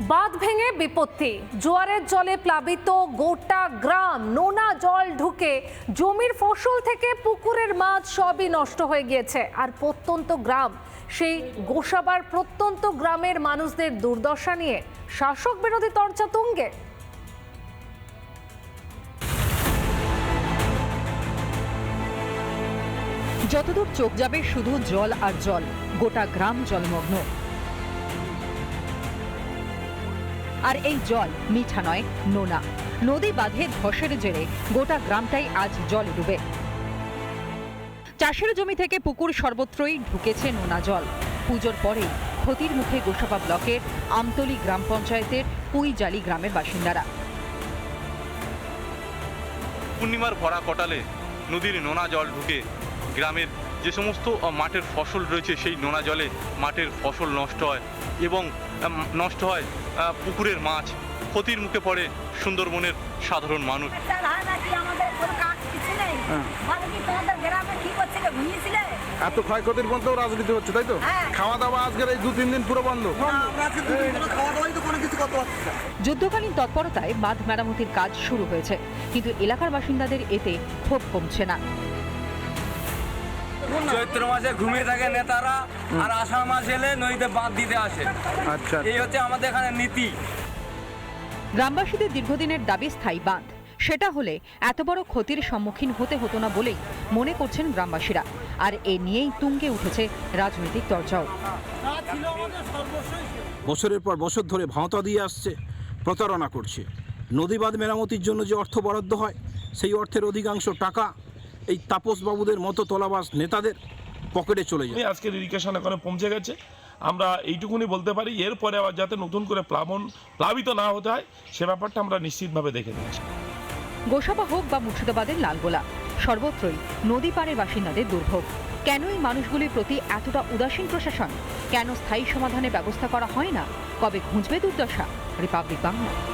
বাঁধ ভেঙে বিপত্তি। জোয়ারের জলে প্লাবিত গোটা গ্রাম, নোনা জল ঢুকে জমির ফসল থেকে পুকুরের মাছ সবই নষ্ট হয়ে গিয়েছে। আর প্রত্যন্ত গ্রাম, সেই গোসাবার প্রত্যন্ত গ্রামের মানুষদের দুর্দশা নিয়ে শাসক বিরোধী তর্চা তুঙ্গে। যতদূর চোখ যাবে শুধু জল আর জল, গোটা গ্রাম জলমগ্ন। আর এই জল মিঠা নয়, নোনা। নদী বাঁধে ধসের জেরে, গোটা গ্রামটাই আজ জল ডুবে। চাষের জমি থেকে পুকুর সর্বত্রই ঢুকেছে নোনা জল। পুজোর পরেই ক্ষতির মুখে গোসাপা ব্লকের আমতলি গ্রাম পঞ্চায়েতের পুইজালি গ্রামের বাসিন্দারা। পূর্ণিমার ভরা কটালে নদীর নোনা জল ঢুকে গ্রামের যে সমস্ত মাঠের ফসল রয়েছে সেই নোনা জলে মাঠের ফসল নষ্ট হয় এবং নষ্ট হয় পুকুরের মাছ। ক্ষতির মুখে পড়ে সুন্দরবনের সাধারণ মানুষ। চাল হয় নাকি আমাদের কোনো কাজ কিছু নেই? বলে কি তোমাদের গ্রামে কি করছিলে ঘুমিয়েছিলে? এত ক্ষয়ক্ষতির মধ্যেও রাজনীতি হচ্ছে তাই তো? হ্যাঁ। খাওয়া দাওয়া আজকের এই দু তিন দিন পুরো বন্ধ। যুদ্ধকালীন তৎপরতায় বাঁধ মেরামতির কাজ শুরু হয়েছে কিন্তু এলাকার বাসিন্দাদের এতে ক্ষোভ কমছে না। চৈত্র মাসে ঘুমিয়ে থাকে নেতারা আর আষাঢ় মাস এলে নদীতে বাঁধ দিতে আসে। আচ্ছা এই হচ্ছে আমাদের এখানে নীতি। গ্রামবাসীদের দীর্ঘদিনের দাবি স্থায়ী বাঁধ। সেটা হলে এত বড় ক্ষতির সম্মুখীন হতে হতো না বলেই মনে করছেন গ্রামবাসীরা। আর এ নিয়েই তুঙ্গে উঠেছে রাজনৈতিক চর্চাও বছরের পর বছর ধরে ভাঁওতা দিয়ে আসছে প্রতারণা করছে। নদীবাঁধ মেরামতির জন্য যে অর্থ বরাদ্দ হয় সেই অর্থের অধিকাংশ টাকা এই তাপসবাবুদের মতো তলাবাস নেতাদের পকেটে চলে যায়। আজকের ইরিগেশন এখানে পৌঁছে গেছে। আমরা এইটুকুনি বলতে পারি এরপরে আবার যাতে নতুন করে প্লাবন প্লাবিত না হতে হয় সে ব্যাপারটা আমরা নিশ্চিতভাবে দেখে নিচ্ছি। গোসাবা হোক বা মুর্শিদাবাদের লালগোলা সর্বত্রই নদী পাড়ের বাসিন্দাদের দুর্ভোগ। কেন এই মানুষগুলির প্রতি এতটা উদাসীন প্রশাসন? কেন স্থায়ী সমাধানের ব্যবস্থা করা হয় না? কবে ঘুঁজবে দুর্দশা? রিপাবলিক বাংলা।